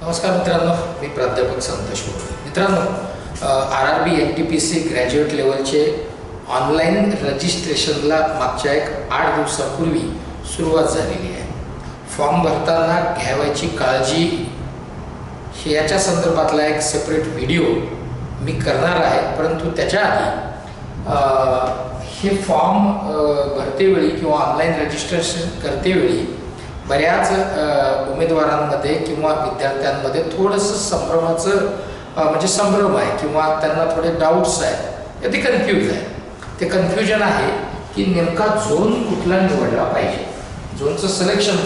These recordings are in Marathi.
नमस्कार मित्रांनो मी प्राध्यापक संतोष बोलतो मित्रांनो R R B N T P C graduate लेवलचे ऑनलाईन रजिस्ट्रेशनला मागच्या एक आठ दिवसापूर्वी सुरुवात झालेली आहे. फॉर्म भरताना घ्यावायची काळजी हे याच्या संदर्भातला एक सेपरेट व्हिडिओ मी करणार आहे. परंतु त्याच्या आधी हे फॉर्म भरतेवेळी किंवा ऑनलाईन रजिस्ट्रेशन करतेवेळी बऱ्याच उमेदवारांमध्ये किंवा विद्यार्थ्यांमध्ये थोडंसं संभ्रमाचं म्हणजे संभ्रम आहे किंवा त्यांना थोडे डाऊट्स आहेत. ते कन्फ्यूज आहे ते कन्फ्युजन आहे की नेमका झोन कुठला निवडला पाहिजे? झोनचं सिलेक्शन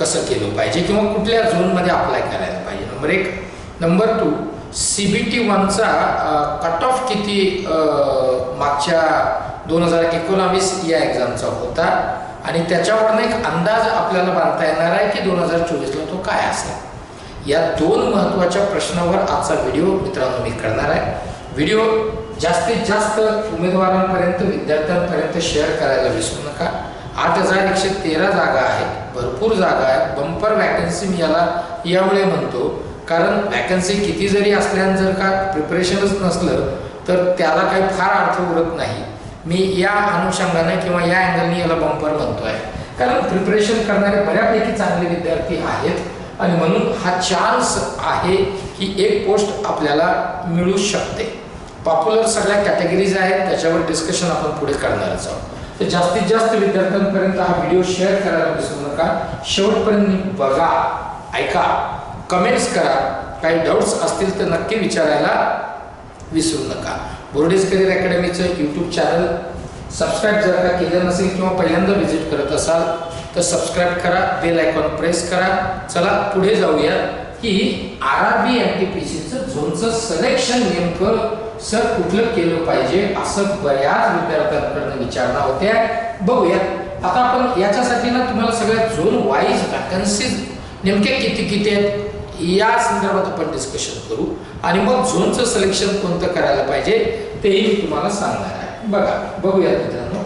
कसं केलं पाहिजे किंवा कुठल्या झोनमध्ये अप्लाय करायला पाहिजे? नंबर एक. Number two C B T वनचा cut off किती मागच्या दोन हजार एकोणावीस या एक्झामचा होता? आणि त्याच्यावरनं एक अंदाज आपल्याला बांधता येणार आहे की दोन हजार चोवीसला तो काय असेल. या दोन महत्त्वाच्या प्रश्नावर आजचा व्हिडिओ मित्रांनो मी करणार आहे. व्हिडिओ जास्तीत जास्त उमेदवारांपर्यंत विद्यार्थ्यांपर्यंत शेअर करायला विसरू नका. आठ हजार एकशे तेरा जागा आहेत भरपूर जागा आहेत. बंपर वॅकन्सी मी याला यावेळी म्हणतो. कारण वॅकन्सी किती जरी असल्यानं जर का प्रिपरेशनच नसलं तर त्याला काही फार अर्थ उरत नाही. मी या अनुषंगाने किंवा या अँगलने याला बंपर म्हणतोय कारण प्रिपरेशन करणारे बऱ्यापैकी चांगले विद्यार्थी आहेत आणि म्हणून हा चान्स आहे की एक पोस्ट आपल्याला मिळू शकते. पॉप्युलर सगळ्या कॅटेगरीज आहेत त्याच्यावर डिस्कशन आपण पुढे करणारच आहोत. तर जास्तीत जास्त विद्यार्थ्यांपर्यंत हा व्हिडिओ शेअर करायला विसरू नका. शेवटपर्यंत बघा ऐका कमेंट्स करा. काही डाऊट्स असतील तर नक्की विचारायला विसरू नका. बोर्डेज करिअर अकॅडमीचं यूट्यूब चॅनल सबस्क्राईब जर का केलं नसेल किंवा पहिल्यांदा व्हिजिट करत असाल तर सबस्क्राईब करा बेल आयकॉन प्रेस करा. चला पुढे जाऊया की R R B N T P सीचं झोनचं सिलेक्शन नेमकं सर कुठलं केलं पाहिजे असं बऱ्याच विद्यार्थ्यांकडनं विचारणा होत्या. बघूया. आता आपण याच्यासाठी ना तुम्हाला सगळ्या झोन वाईज वॅकन्सीज नेमके किती किती आहेत? या संदर्भात आपण डिस्कशन करू. आणि मग झोनचं सिलेक्शन कोणतं करायला पाहिजे तेही मी तुम्हाला सांगणार आहे. बघा बघूया मित्रांनो.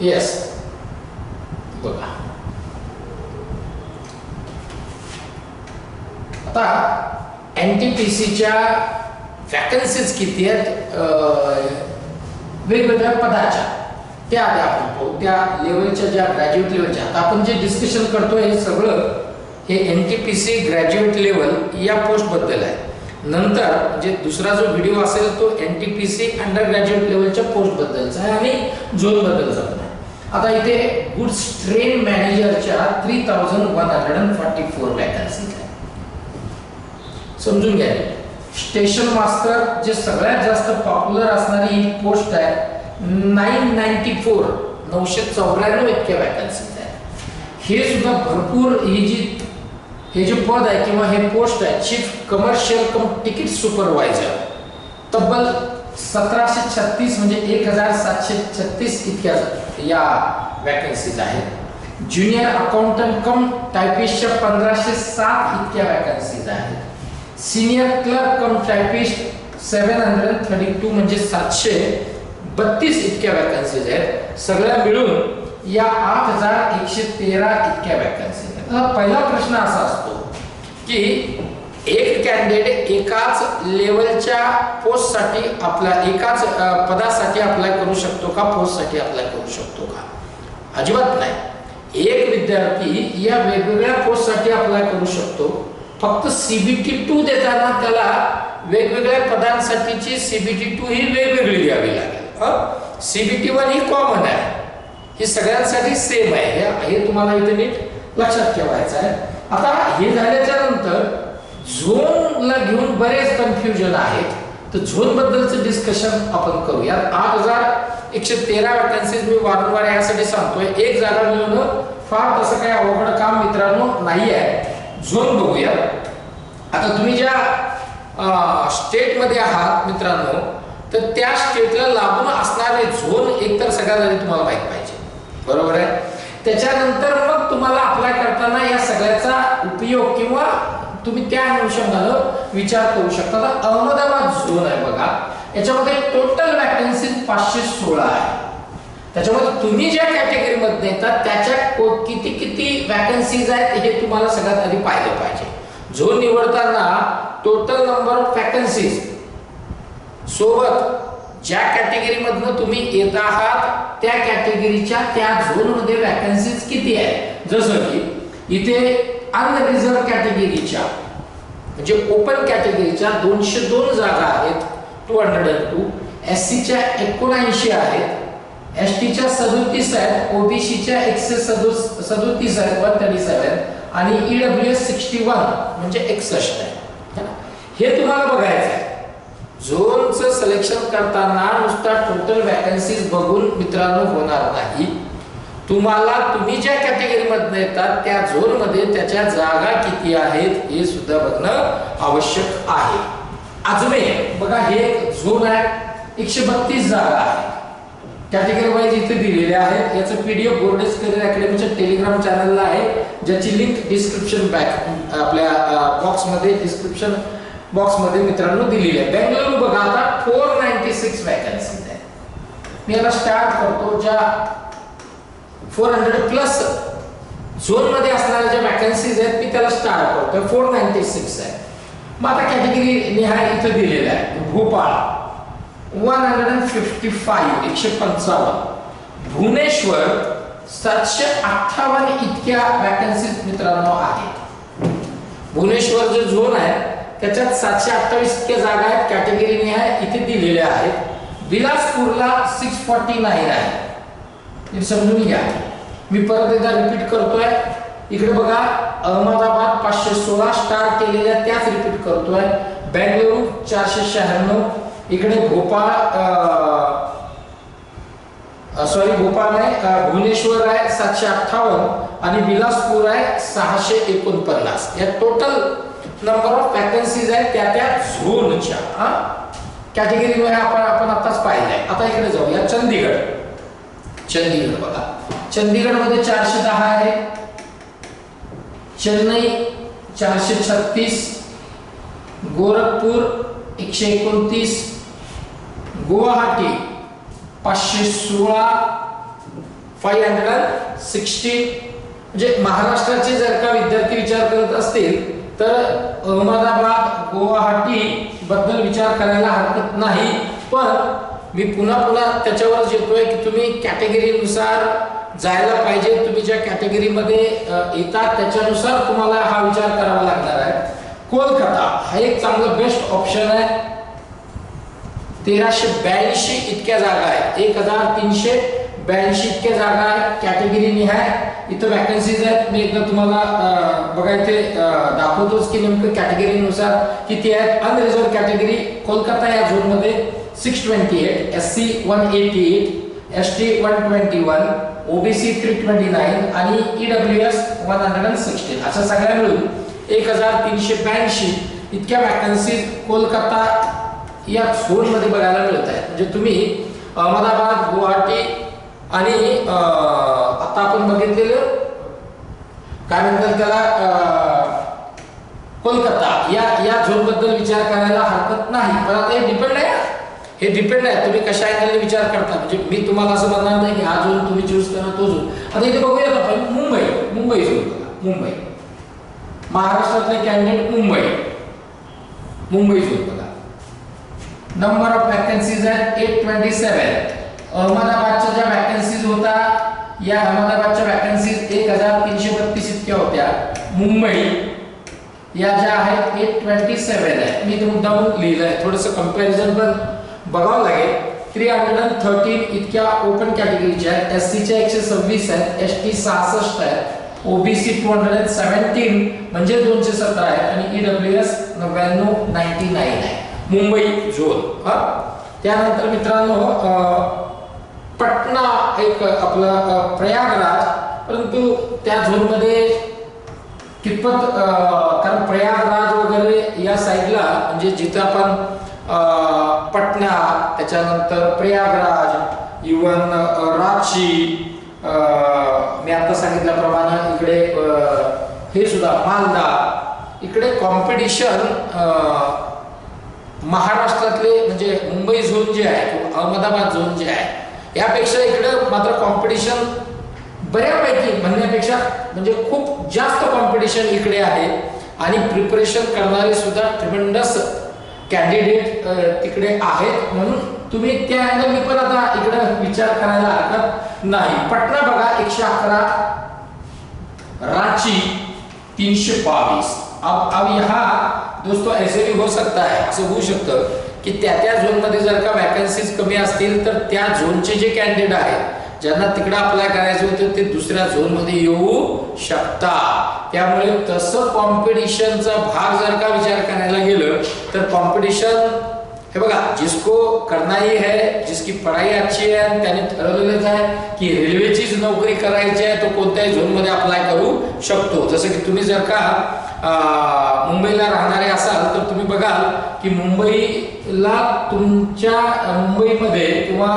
येस बघा. आता एन टी पी सीच्या वॅकन्सीज किती आहेत? वेगवेगळ्या पदाच्या त्या आधी आपण त्या लेवलच्या ज्या ग्रॅज्युएट लेवलच्या आता आपण जे डिस्कशन करतोय हे सगळं हे N T P C graduate level या पोस्टबद्दल आहे. नंतर जे दुसरा जो व्हिडिओ असेल तो N T P C under graduate लेवलच्या पोस्टबद्दलचा आहे आणि झोनबद्दलचा पण आहे. आता इथे गुड्स ट्रेन मॅनेजरच्या three thousand one hundred and forty four vacancy आहे समजून घ्या. स्टेशन मास्टर जे सगळ्यात जास्त पॉप्युलर असणारी ही पोस्ट आहे नाईन नाईन्टी फोर नऊशे चौऱ्याण्णव इतक्या वॅकन्सीज आहे हे सुद्धा भरपूर ही जी हे जे पद आहे किंवा हे पोस्ट आहे chief commercial cum ticket supervisor तब्बल सतराशे छत्तीस म्हणजे एक हजार सातशे छत्तीस इतक्या या वॅकन्सीज आहेत. ज्युनियर अकाउंटंट कम टायपिस्टच्या पंधराशे सात इतक्या वॅकन्सीज आहेत. Senior clerk cum typist seven hundred thirty two म्हणजे सातशे बत्तीस इतक्या वॅकन्सीज आहेत. सगळ्या मिळून या आठ हजार एकशे तेरा इतक्या वॅकन्सीज आहेत. आता पहिला प्रश्न असा असतो की एक कॅन्डिडेट एकाच लेवलच्या पोस्टसाठी आपल्या एकाच पदासाठी अप्लाय करू शकतो का? पोस्टसाठी अप्लाय करू शकतो का? अजिबात नाही. एक विद्यार्थी या वेगवेगळ्या पोस्टसाठी अप्लाय करू शकतो. फक्त सीबीटी टू देताना त्याला वेगवेगळ्या पदांसाठीची सीबीटी टू ही वेगवेगळी द्यावी लागेल. सीबीटी वन ही कॉमन आहे. ही सगळ्यांसाठी सेम आहे. हे- हे तुम्हाला इथे नीट लक्षात ठेवायचं आहे. आता हे झाल्याच्यानंतर झोनला घेऊन बरेच कन्फ्युजन आहेत. तर झोन बद्दलचं डिस्कशन आपण करूया आठ हजार एकशे तेरा वॅकन्सीज मी वारंवार यासाठी सांगतोय. एक जागा मिळवणं फार तसं काही अवघड काम मित्रांनो नाही आहे झोन बघूया आता तुम्ही ज्या स्टेटमध्ये आहात मित्रांनो तर त्या स्टेटला लागून असणारे झोन एकतर सगळ्यात आधी तुम्हाला माहीत पाहिजे. बरोबर आहे? त्याच्यानंतर मग तुम्हाला अप्लाय करताना या सगळ्याचा उपयोग किंवा तुम्ही त्या अनुषंगानं विचार करू शकता. आता अहमदाबाद झोन आहे बघा. याच्यामध्ये टोटल वॅकन्सीज पाचशे सोळा आहे. त्याच्यामध्ये तुम्ही ज्या कॅटेगरीमध्ये येतात त्याच्या को- किती किती वॅकन्सीज आहेत हे तुम्हाला सगळ्यात आधी पाहिलं पाहिजे. झोन निवडताना टोटल नंबर ऑफ वॅकन्सीज सोबत ज्या कॅटेगरीमधनं तुम्ही येत आहात त्या कॅटेगरीच्या त्या झोनमध्ये वॅकन्सीज किती आहेत? जसं की इथे अनरिझर्व कॅटेगरीच्या म्हणजे ओपन कॅटेगरीच्या दोनशे दोन जागा आहेत two hundred and two S सीच्या एकोणऐंशी आहेत एस टीच्या सदोतीस आहेत ओबीसीच्या एकशे सदो सदोतीस आहेत वन थर्टी सेवन आणि E W S sixty one म्हणजे एकसष्ट आहे. हे तुम्हाला बघायचं आहे. झोनचं सिलेक्शन करताना नुसता टोटल वॅकन्सीज बघून मित्रांनो होणार नाही. तुम्हाला तुम्ही ज्या कॅटेगरीमधनं येतात त्या झोनमध्ये त्याच्या जागा किती आहेत हे सुद्धा बघणं आवश्यक आहे. अजमेर बघा हे एक झोन आहे. एकशे बत्तीस जागा आहे कॅटेगरी वाईज इथे दिलेले आहेत याचं पीडीएफ बोर्डेस करिअर अकॅडमीच्या टेलिग्राम चॅनलला आहे ज्याची लिंक डिस्क्रिप्शन बॅक आपल्या बॉक्समध्ये डिस्क्रिप्शन बॉक्समध्ये मित्रांनो दिलेली आहे. बेंगळुरू बघा आता फोर नाईन्टी सिक्स वॅकन्सीज आहे. मी याला स्टार्ट करतो ज्या फोर हंड्रेड प्लस झोनमध्ये असणाऱ्या ज्या वॅकन्सीज आहेत मी त्याला स्टार्ट करतो फोर नाईन्टी सिक्स आहे. मग आता कॅटेगरी निहाय इथं दिलेलं आहे. Bhopal. One hundred and fifty five एकशे पंचावन्न. भुवनेश्वर सातशे अठ्ठावन्न इतक्या वॅकन्सीज मित्रांनो आहेत. भुवनेश्वर जे झोन आहे त्याच्यात सातशे अठ्ठावीस इतक्या जागा आहेत कॅटेगरी आहे इथे दिलेल्या आहेत. बिलासपूरला सिक्स फॉर्टी नाईन आहे. समजून घ्या. मी परत एकदा रिपीट करतोय. इकडे बघा अहमदाबाद पाचशे सोळा स्टार केलेल्या त्याच रिपीट करतोय. बेंगळुरू चारशे शहाण्णव. इकडे भोपाळ सॉरी भोपाळ आहे भुवनेश्वर आहे सातशे अठ्ठावन्न आणि बिलासपूर आहे सहाशे एकोणपन्नास. या टोटल नंबर ऑफ वॅकन्सीज आहेत त्या त्या झोनच्या हा? कॅटेगरीमध्ये आपण आपण आताच पाहिलंय. आता इकडे जाऊया. चंदीगड. चंदीगड बघा. चंदीगडमध्ये चारशे दहा आहे. चेन्नई चारशे छत्तीस. गोरखपूर एकशे एकोणतीस. गुवाहाटी पाचशे सोळा फाईव्ह हंड्रेड अँड सिक्स्टी म्हणजे महाराष्ट्राचे जर का विद्यार्थी विचार करत असतील तर अहमदाबाद गुवाहाटी बद्दल विचार करायला हरकत नाही. पण मी पुन्हा पुन्हा त्याच्यावरच येतोय की तुम्ही कॅटेगरीनुसार जायला पाहिजे. तुम्ही ज्या कॅटेगरीमध्ये येतात त्याच्यानुसार तुम्हाला हा विचार करावा लागणार आहे. कोलकाता हा एक चांगलं बेस्ट ऑप्शन आहे. तेराशे ब्याऐंशी इतक्या जागा आहेत. एक हजार तीनशे ब्याऐंशी इतक्या जागा आहेत. कॅटेगरी निहाय इथं वॅकन्सीज आहेत. मी एकदा तुम्हाला अं, बघा इथे दाखवतोच की नेमकं कॅटेगरीनुसार किती आहेत. अनरिझर्व कॅटेगरी कोलकाता या झोनमध्ये six twenty eight S C one eighty eight S T one twenty one OBC three twenty nine आणि E EW S one hundred and sixteen असं सगळ्या मिळून एक हजार तीनशे ब्याऐंशी इतक्या वॅकन्सीज कोलकाता या झोनमध्ये बघायला मिळत आहेत म्हणजे तुम्ही अहमदाबाद गुवाहाटी आणि आता आपण बघितलेलं काय म्हणतात त्याला कोलकाता. या या झोनबद्दल विचार करायला हरकत नाही. पण आता हे डिपेंड आहे. हे डिपेंड आहे. तुम्ही कशा अँगलने विचार करता? म्हणजे मी तुम्हाला असं म्हणणार नाही की हा झोन तुम्ही चूज करा तो झोन आता इथे बघूया आपण. मुंबई. मुंबई झोन मुंबई. महाराष्ट्रातले कॅन्डिडेट मुंबई. मुंबई झोन बघा. नंबर ऑफ वॅकन्सीज आहेत एट ट्वेंटी सेवन अहमदाबादच्या ज्या वॅकन्सीज होता या अहमदाबादच्या वॅकन्सीज एक हजार तीनशे बत्तीस इतक्या होत्या. मुंबई या ज्या आहेत एट ट्वेंटी सेवन आहे. मी ते मुद्दाम लिहिलं आहे थोडंसं कंपॅरिझन पण बघावं लागेल. थ्री हंड्रेड अँड थर्टीन इतक्या ओपन कॅटेगरीच्या आहेत. एस सीच्या एकशे सव्वीस आहेत. एस टी सहासष्ट आहेत. OBC two hundred and seventeen म्हणजे दोनशे सतरा आहेत आणि ईडब्ल्यू एस नव्याण्णव नाईन्टी नाईन आहे. मुंबई झोन हा? त्यानंतर मित्रांनो पटना एक आपलं प्रयागराज परंतु त्या झोनमध्ये कितपत कारण प्रयागराज वगैरे या साईडला म्हणजे जिथं आपण पटना त्याच्यानंतर प्रयागराज इवन रांची मी आता सांगितल्याप्रमाणे इकडे हे सुद्धा मालदा इकडे कॉम्पिटिशन महाराष्ट्रातले म्हणजे मुंबई झोन जे आहे किंवा अहमदाबाद झोन जे आहे यापेक्षा इकडं मात्र कॉम्पिटिशन बऱ्यापैकी म्हणण्यापेक्षा म्हणजे खूप जास्त कॉम्पिटिशन इकडे आहे. आणि प्रिपरेशन करणारे सुद्धा ट्रिमेंडस कॅन्डिडेट तिकडे आहेत. म्हणून तुम्ही त्या मी पण आता इकडं विचार करायला हरकत नाही. पटना बघा एकशे अकरा रांची तीनशे बावीस. अब अब यहाँ दोस्तों ऐसे भी हो सकता है असं होऊ शकतं की त्या त्या झोनमध्ये जर का वॅकन्सीज कमी असतील तर त्या झोनचे जे कॅन्डिडेट आहेत ज्यांना तिकडे अप्लाय करायचे होते ते दुसऱ्या झोनमध्ये येऊ शकता. त्यामुळे तसं कॉम्पिटिशनचा भाग जर का विचार करायला गेलं तर कॉम्पिटिशन हे बघा जिसको करना ही है जिसकी पढ़ाई अच्छी आहे आणि त्याने ठरवलेलंच आहे की रेल्वेचीच नोकरी करायची आहे तो कोणत्याही झोनमध्ये अप्लाय करू शकतो. जसं की तुम्ही जर का मुंबईला राहणारे असाल तर तुम्ही बघाल की मुंबईला तुमच्या मुंबईमध्ये किंवा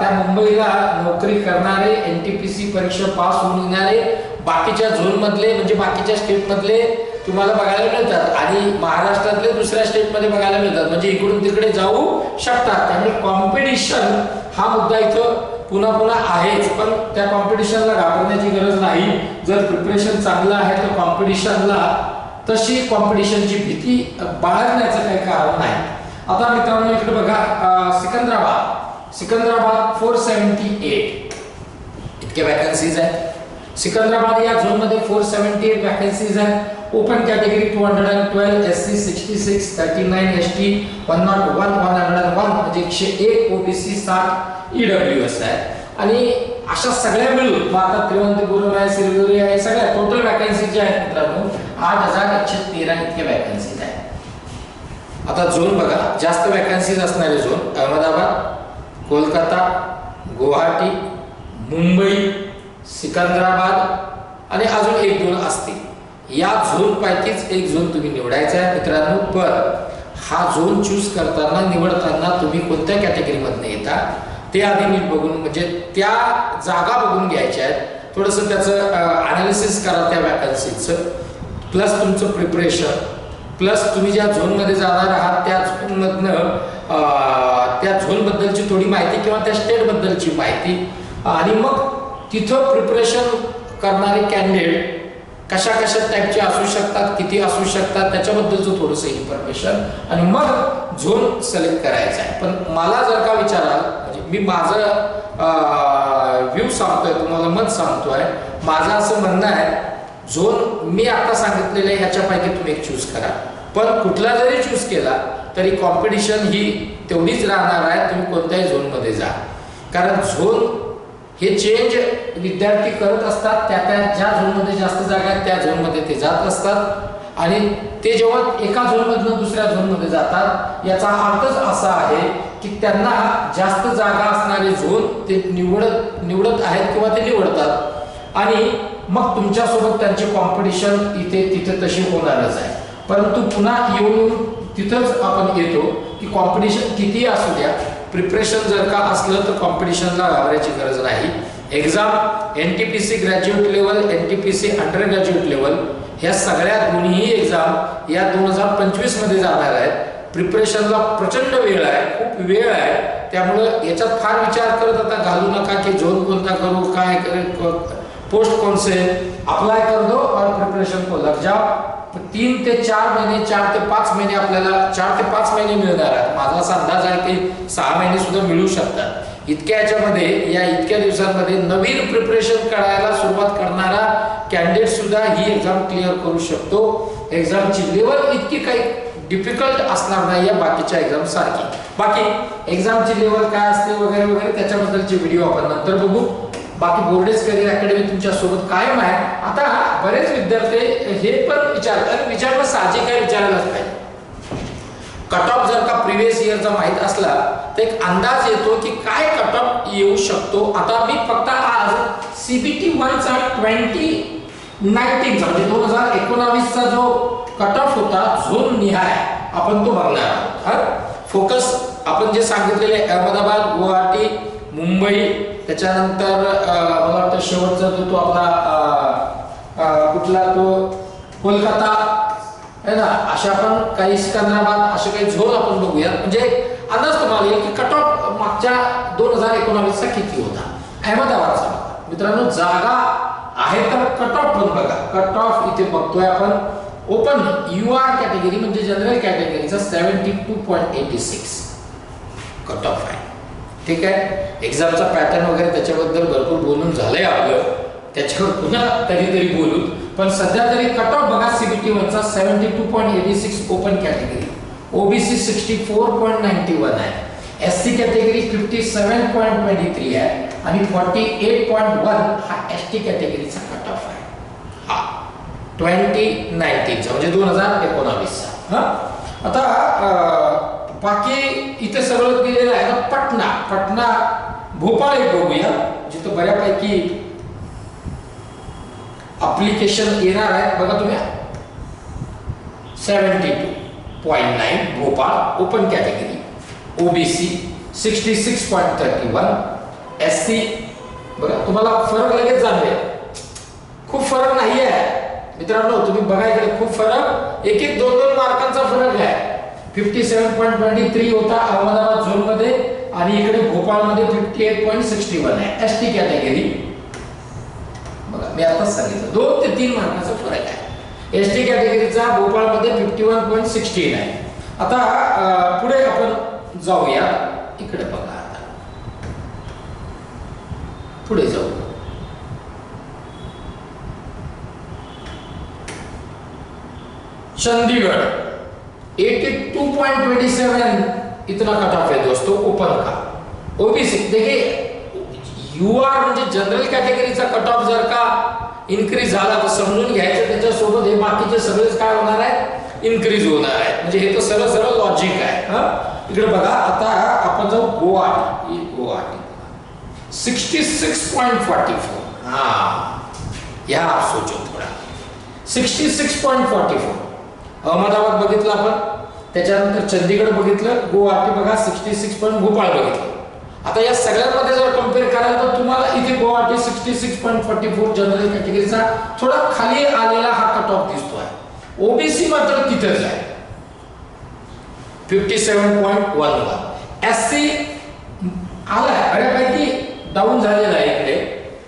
त्या मुंबईला नोकरी करणारे एन टी पी सी परीक्षा पास होऊन येणारे बाकीच्या झोनमधले म्हणजे बाकीच्या स्टेटमधले तुम्हाला बघायला मिळतात. आणि महाराष्ट्रातले दुसऱ्या स्टेटमध्ये बघायला मिळतात. म्हणजे इकडून तिकडे जाऊ शकतात. त्यामुळे कॉम्पिटिशन हा मुद्दा इथं पुन्हा पुन्हा आहेच पण त्या कॉम्पिटिशनला घाबरण्याची गरज नाही. जर प्रिपरेशन चांगलं आहे तर कॉम्पिटिशनला तशी कॉम्पिटिशनची भीती बाळगण्याचं काही कारण नाही. आता मित्रांनो इकडे बघा Secunderabad. Secunderabad four seventy eight इतके वॅकन्सीज आहेत. सिकंदराबाद या झोनमध्ये फोर सेव्हन्टी एट वॅकन्सीज आहेत. Open category two hundred and twelve ST C sixty six thirty nine one one one hundred one म्हणजे एकशे एक ओबीसी साठ ईडब्ल्यू एस आहे. आणि अशा सगळ्या मिळून मग आता तिरुवनंतपुरम आहे सिरगुरी आहे सगळ्या टोटल वॅकन्सी ज्या आहेत मित्रांनो आठ हजार एकशे तेरा इतक्या वॅकन्सीज आहेत. आता झोन बघा जास्त वॅकन्सीज असणारे झोन अहमदाबाद कोलकाता गुवाहाटी मुंबई सिकंदराबाद आणि अजून एक दोन असतील. या झोन पैकीच एक झोन तुम्ही निवडायचा आहे. मित्रांनो पण हा झोन चूज करताना निवडताना तुम्ही कोणत्या कॅटेगरीमधनं येता? ते आधी मी बघून म्हणजे त्या जागा बघून घ्यायच्या आहेत. थोडंसं त्याचं अनालिसिस करा त्या वॅकन्सीचं प्लस तुमचं प्रिपरेशन प्लस तुम्ही ज्या झोनमध्ये जाणार आहात त्या झोनमधनं त्या झोनबद्दलची थोडी माहिती किंवा त्या स्टेटबद्दलची माहिती. आणि मग तिथं प्रिपरेशन करणारे कॅन्डिडेट कशा कशा टाईपचे असू शकतात किती असू शकतात त्याच्याबद्दलचं थोडंसं इन्फॉर्मेशन आणि मग झोन सिलेक्ट करायचा आहे. पण मला जर का विचाराल म्हणजे मी माझं व्ह्यू सांगतोय तुम्हाला मत सांगतोय. माझं असं म्हणणं आहे झोन मी आता सांगितलेले ह्याच्यापैकी तुम्ही एक चूज करा. पण कुठला जरी चूज केला तरी कॉम्पिटिशन ही तेवढीच राहणार आहे तुम्ही कोणत्याही झोनमध्ये जा. कारण झोन हे चेंज विद्यार्थी करत असतात त्या त्या ज्या झोनमध्ये जास्त जागा आहेत त्या झोनमध्ये ते जात असतात. आणि ते जेव्हा एका झोनमधनं दुसऱ्या झोनमध्ये जातात याचा अर्थच असा आहे की त्यांना जास्त जागा असणारे झोन ते निवडत निवडत आहेत किंवा ते निवडतात. आणि मग तुमच्यासोबत त्यांचे कॉम्पिटिशन इथे तिथे तशी होणारच आहे. परंतु पुन्हा येऊन येऊन तिथंच आपण येतो की कॉम्पिटिशन किती असू द्या प्रिपरेशन जर का असलं तर कॉम्पिटिशनला घाबरायची गरज नाही. Exam N T P C graduate level N T P C under graduate level ह्या सगळ्या दोन्ही एक्झाम या दोन हजार पंचवीसमध्ये जाणार आहेत. प्रिपरेशनला प्रचंड वेळ आहे खूप वेळ आहे. त्यामुळं याच्यात फार विचार करत आता घालू नका की झोन कोणता करू काय करू पोस्ट कोणसे अप्लाय कर दो और प्रिपरेशन को लग जाओ. तीन ते चार महिने चार ते पाच महिने आपल्याला चार ते पाच महिने मिळणार आहेत. माझा असा अंदाज आहे की सहा महिने सुद्धा मिळू शकतात. इतक्या याच्यामध्ये या इतक्या दिवसांमध्ये नवीन प्रिपरेशन करायला सुरुवात करणारा कॅन्डिडेट सुद्धा ही एक्झाम क्लिअर करू शकतो. एक्झामची लेवल इतकी काही डिफिकल्ट असणार नाही या बाकीच्या एक्झाम सारखी. बाकी एक्झामची लेवल काय असते वगैरे वगैरे त्याच्याबद्दलचे व्हिडिओ आपण नंतर बघू. बाकी बोर्डेज करिअर अकॅडमी तुमच्यासोबत कायम आहे. आता बरेच विद्यार्थी हे पण विचारतात विचारणं साहजिक आहे विचारायलाच पाहिजे. कट ऑफ जर का प्रिव्हियस इयरचा माहीत असला तर एक अंदाज येतो की काय कट ऑफ येऊ शकतो. आता मी फक्त आज सीबीटी वनचा ट्वेंटी नाईन्टीनचा म्हणजे दोन हजार एकोणावीसचा जो कट ऑफ होता झोन निहाय. आपण तो बघणार आहोत. हा? फोकस आपण जे सांगितलेले अहमदाबाद गुवाहाटी मुंबई त्याच्यानंतर मला वाटतं शेवटचा जो तो आपला कुठला तो कोलकाता है ना? अशा आपण काही सिकंदराबाद असे काही झोन आपण बघूया म्हणजे अंदाज तुम्हाला येईल की कट ऑफ मागच्या दोन हजार एकोणावीसचा किती होता? अहमदाबादचा. मित्रांनो जागा आहे तर कट ऑफ पण बघा. कट ऑफ इथे बघतोय आपण. ओपन यू आर कॅटेगरी म्हणजे general कॅटेगरीचा seventy two point eighty six cut off आहे. ठीक आहे? एक्झामचा पॅटर्न वगैरे त्याच्याबद्दल भरपूर बोलून झालंय आपलं. त्याच्यावर पुन्हा कधीतरी बोलू पण सध्या तरी कट ऑफ बघा CBT वनचा seventy two point eighty six open category OBC sixty four point ninety one आहे. S C category fifty seven point twenty three आहे. आणि फॉर्टी एट पॉईंट वन हा एस टी कॅटेगरीचा कट ऑफ आहे. हा. ट्वेंटी नाईन्टीनचा म्हणजे दोन हजार एकोणावीसचा. हा? आता बाकी इथे सगळं दिलेलं आहे ना पटना. पटना भोपाळ एक बघूया जिथं बऱ्यापैकी अप्लिकेशन येणार आहेत बघा तुम्ही. Seventy two point nine Bhopal open category OBC sixty six point thirty one S C बघा तुम्हाला फरक लगेच जाणवे खूप फरक नाही आहे मित्रांनो तुम्ही बघा इकडे खूप फरक. एक एक दोन दोन मार्कांचा फरक आहे. Fifty seven point twenty three होता अहमदाबाद झोनमध्ये आणि इकडे भोपाळमध्ये fifty eight point sixty one आहे. एस टी कॅटेगरी बघा मी आताच सांगितलं दोन ते तीन महिन्याचा फरक आहे. एस टी कॅटेगरीचा भोपाळमध्ये फिफ्टी वन पॉईंट सिक्स्टीन आहे. आता पुढे आपण जाऊया. इकडे बघा आता. पुढे जाऊ. Chandigarh eighty two point twenty seven इतना कट ऑफ है दोस्तों ओपन का ओबीसी देखिए यू म्हणजे जनरल कॅटेगरीचा कट ऑफ जर का इन्क्रीज झाला तर समजून घ्यायचं त्याच्यासोबत हे बाकीचे सगळेच काय होणार आहे? इन्क्रीज होणार आहे. म्हणजे हे तर सरळ सरळ लॉजिक आहे. हा? इकडे बघा आता आपण जाऊ Guwahati. Goa Guwahati. Sixty six point forty four हा. या सोचो थोडा. Sixty six point forty four Ahmedabad बघितलं आपण. त्याच्यानंतर चंदीगड बघितलं. गुवाहाटी बघा सिक्स्टी सिक्स पॉईंट भोपाळ बघितलं. आता या सगळ्यांमध्ये जर कंपेअर कराल तर Guwahati sixty six point forty four general कॅटेगरीचा थोडा खाली आलेला हा कट ऑफ दिसतो आहे ओबीसी मात्र तिथेच आहे. Fifty seven point one one S C आलाय. बऱ्यापैकी डाऊन झालेला आहे इकडे.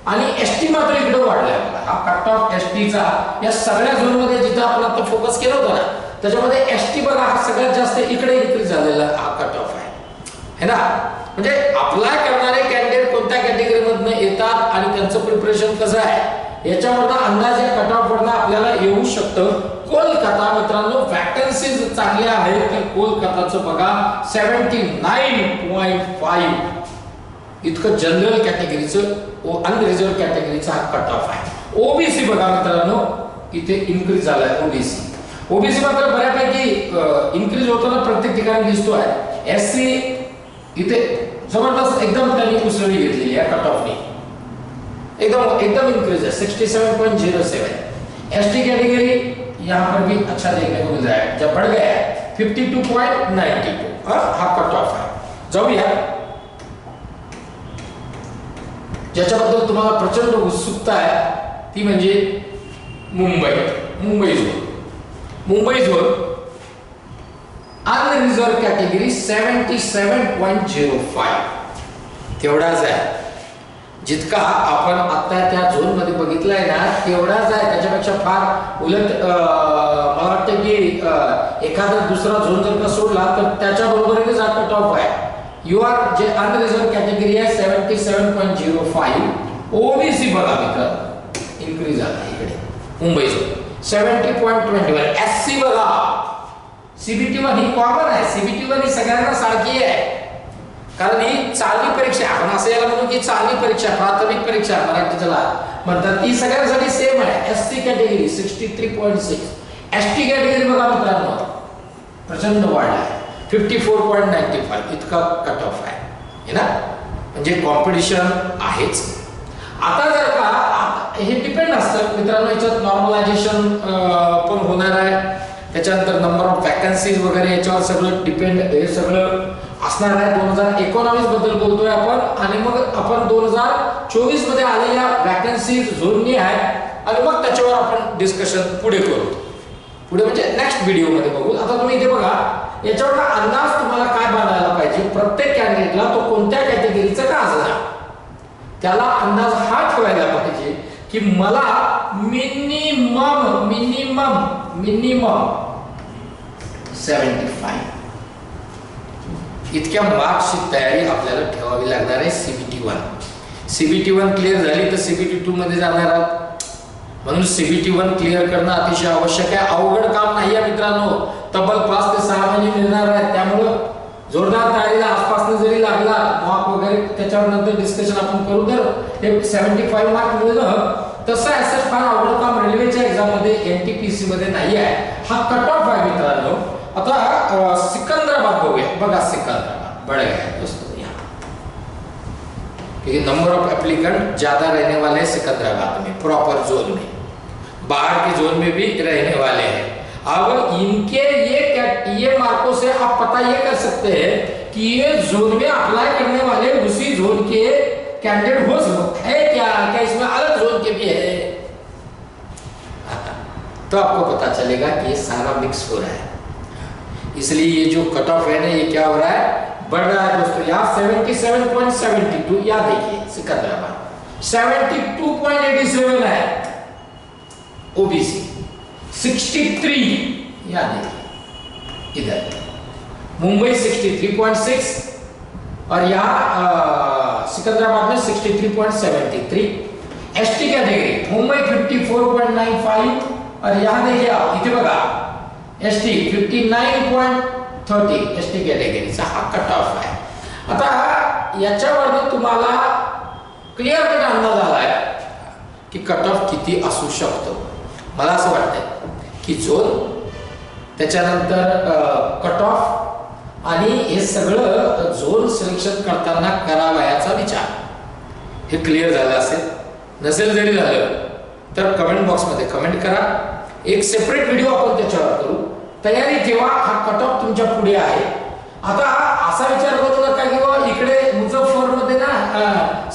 आणि एस टी मात्र इकडे वाढलाय. हा कट ऑफ एस टीचा या सगळ्या झोनमध्ये जिथं आपण आता फोकस केला होता ना त्याच्यामध्ये एस टी बघा हा सगळ्यात जास्त इकडे इन्क्रीज झालेला हा कट ऑफ आहे. है ना? म्हणजे अप्लाय करणारे कॅन्डिडेट कोणत्या कॅटेगरीमधनं येतात आणि त्यांचं प्रिपरेशन कसं आहे? याच्यावरनं अंदाजे कट ऑफ वरनं आपल्याला येऊ शकतं. कोलकाता मित्रांनो वॅकन्सीज चांगल्या आहेत तर कोलकाताचं बघा सेव्हन्टी नाईन पॉईंट फाईव्ह इतकं जनरल कॅटेगरीचं अनरिझर्व कॅटेगरीचा हा कट ऑफ आहे ओबीसी बघा मित्रांनो इथे इन्क्रीज झालाय ओबीसी ओबीसी मात्र बऱ्यापैकी इन्क्रीज होताना प्रत्येक ठिकाणी दिसतो आहे एस सी इथे ज़बरदस्त एकदम त्यांनी उसळी घेतलेली आहे कट ऑफनी एकदम एकदम इंक्रीज है सिक्सटी सेवन पॉइंट ज़ीरो पर भी अच्छा देखने को मिल रहा है. जब बढ़ गया है fifty two point ninety two हा कट ऑफ़ आहे जाऊया ज्याच्याबद्दल तुम्हाला प्रचंड उत्सुकता आहे, ती म्हणजे Mumbai. Mumbai zone. Mumbai zone unreserved category seventy seven point zero five तेवढाच आहे. जितका आपण आता त्या झोनमध्ये बघितलाय ना तेवढाच आहे. त्याच्यापेक्षा फार उलट मला वाटतं की एखादा दुसरा झोन जर का सोडला तर त्याच्या बरोबरीनेच हा टॉप आहे. यू आर जे अनरिझर्व कॅटेगरी आहे seventy seven point zero five OBC बघा मित्र इन्क्रीज झाला इकडे. मुंबईचं seventy point twenty one S C बघा. सीबीटी वन ही कॉमन आहे. सीबीटी वन ही सगळ्यांना सारखी आहे. कारण ही चालवी परीक्षा आहे. आपण असं याला म्हणू की चालणी परीक्षा प्राथमिक परीक्षा मराठी त्याला. म्हणतात ती सगळ्यांसाठी सेम आहे. S C category sixty three point six S T category बघा मित्रांनो. प्रचंड वाढ आहे. Fifty four point ninety five इतका कट ऑफ आहे. हे ना? म्हणजे कॉम्पिटिशन आहेच. आता जर का हे डिपेंड असतं. मित्रांनो याच्यात नॉर्मलायझेशन पण होणार आहे. त्याच्यानंतर नंबर ऑफ वॅकन्सीज वगैरे याच्यावर सगळं डिपेंड हे सगळं असणार आहे. दोन हजार एकोणावीसबद्दल बोलतोय आपण. आणि मग आपण दोन हजार चोवीसमध्ये आलेल्या वॅकन्सीज जोडणी आहे. आणि मग त्याच्यावर आपण डिस्कशन पुढे करू. पुढे म्हणजे नेक्स्ट व्हिडिओमध्ये बघू. आता तुम्ही इथे बघा याच्यावर अंदाज तुम्हाला काय बांधायला पाहिजे? प्रत्येक कॅन्डिडेटला तो कोणत्या कॅटेगरीचा का असला त्याला अंदाज हा ठेवायला पाहिजे की मला minimum minimum minimum seventy five. इतक्या मार्क्सची तयारी आपल्याला ठेवावी लागणार आहे CBT one CBT one clear झाली तर सीबीटी टू मध्ये जाणार आहात. म्हणून सीबीटी वन क्लिअर करणं अतिशय आवश्यक आहे. अवघड काम नाही आहे मित्रांनो. तब्बल पाच ते सहा महिने मिळणार आहे त्यामुळं जोरदार तयारीला आसपासनं जरी लागला मॉक वगैरे त्याच्यावर नंतर डिस्कशन आपण करू. तर हे सेव्हन्टी फाईव्ह मार्क मिळणं तसं असं फार अवघड काम रेल्वेच्या एक्झाममध्ये एन टी पी सी मध्ये नाही आहे हा कट ऑफ आहे मित्रांनो. आता अं, सिकंदराबाद बघूया बघा सिकंदराबाद। बड़ा है दोस्तों यहाँ। क्योंकि नंबर ऑफ़ एप्लीकेंट ज़्यादा रहने वाले हैं सिकंदराबाद में प्रॉपर जोन में। बाहर के जोन में भी रहने वाले हैं। अब इनके ये ये मार्कों से आप पता ये कर सकते हैं कि ये जोन में अप्लाई करने वाले उसी जोन के कैंडिडेट हो सकते है क्या? क्या इसमें अलग जोन के भी है? तो आपको पता चलेगा कि ये सारा मिक्स हो रहा है। इसलिए ये जो कट ऑफ है ना ये क्या हो रहा है? बढ़ रहा है दोस्तों यहाँ 77.72 यहाँ देखिए सिकंदराबाद। 72.87 है ओबीसी 63 यहाँ देखिए इधर। मुंबई 63.6 और यहाँ अ, सिकंदराबाद में 63.73 एसटी कैटेगरी मुंबई 54.95 और यहाँ देखिए आप इथे बघा। S T fifty nine point thirty S T कॅटेगरीचा हा कट ऑफ आहे. आता याच्यावरती तुम्हाला क्लिअर कट अंदाज आलाय की कट ऑफ किती असू शकतो. मला असं वाटतंय की झोन त्याच्यानंतर कट ऑफ आणि हे सगळं झोन सिलेक्शन करताना करावयाचा विचार. हे क्लिअर झालं असेल. नसेल जरी झालं तर कमेंट बॉक्समध्ये कमेंट करा. एक सेपरेट व्हिडिओ आपण त्याच्यावर करू. तयारी ठेवा हा कट ऑफ़ तुमच्या पुढे आहे, आता असा विचार करू नका की बाबा इकडे मुझफ्फर मध्ये ना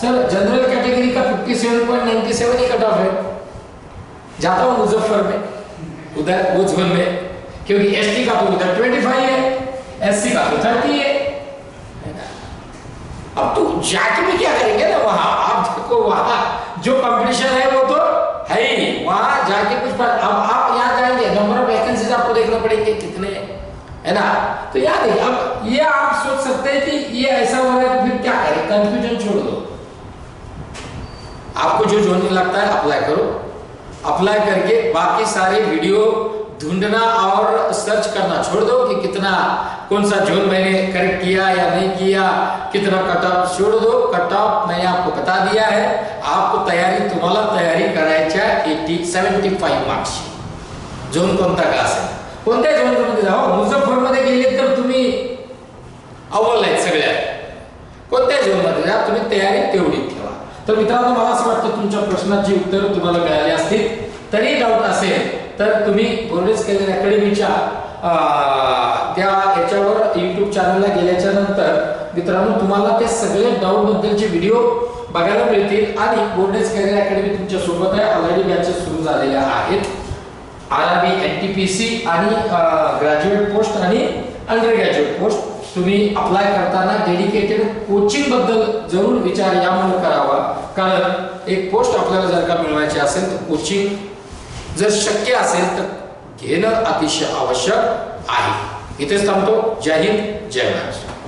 सर जनरल कैटेगरी का 57.97 ही कट ऑफ़ है जाता हूँ मुजफ्फर में उधर जोन में क्योंकि एसटी का तो उधर 25 है एससी का तो 30 है? अब तो जाके भी क्या करेंगे ना? वहाँ, आप देखो वहाँ, जो कंपटीशन है वो तो है ही वहाँ जाके कुछ पर अब आप यहाँ जाएँगे नंबर ऑफ़ वैकेंसीज आपको देखना पड़ेंगे कितने, है ना? तो याद है अब ये आप सोच सकते हैं कि ये ऐसा हो रहा है तो फिर क्या करें? कंफ्यूजन छोड़ दो। आपको जो जोन में लगता है अप्लाई करो। अप्लाई करके बाकी सारे वीडियो ढूंढना और सर्च करना छोड़ दो कि कितना, कौन सा जोन मैंने करेक्ट किया या नहीं किया, कितना कट ऑफ़ छोड़ दो। कट ऑफ़ मैंने आपको बता दिया है। आपको तयारी तुम्हाला तयारी करायच्या एटी सेव्हन्टी फाईव्ह मार्क्सची झोन कोणता का असेल कोणत्या झोनमध्ये जा मुझफ्फरमध्ये गेले तर तुम्ही अव्वल आहेत सगळ्यात कोणत्या झोनमध्ये जा? तुम्ही तयारी तेवढी ठेवा. तर मित्रांनो मला असं वाटतं तुमच्या प्रश्नाची उत्तर तुम्हाला मिळाली असतील तरी डाऊट असेल तर तुम्ही बोर्डेस केलेल्या अकॅडमीच्या त्या याच्यावर युट्यूब चॅनलला गेल्याच्यानंतर मित्रांनो तुम्हाला ते सगळे डाऊट बद्दलचे व्हिडिओ बघायला मिळतील आणि बोर्डेस कॅरियर अकॅडमी तुमच्यासोबत आहे. ऑलरेडी बॅचेस सुरू झालेल्या आहेत. R R B N T P C आणि ग्रॅज्युएट पोस्ट आणि अंडर ग्रॅज्युएट पोस्ट तुम्ही अप्लाय करताना डेडिकेटेड कोचिंगबद्दल जरूर विचार यामुळे करावा. कारण एक पोस्ट आपल्याला जर का मिळवायची असेल तर कोचिंग जर शक्य असेल तर घेणं अतिशय आवश्यक आहे. इथेच थांबतो. जय हिंद जय महाराष्ट्र.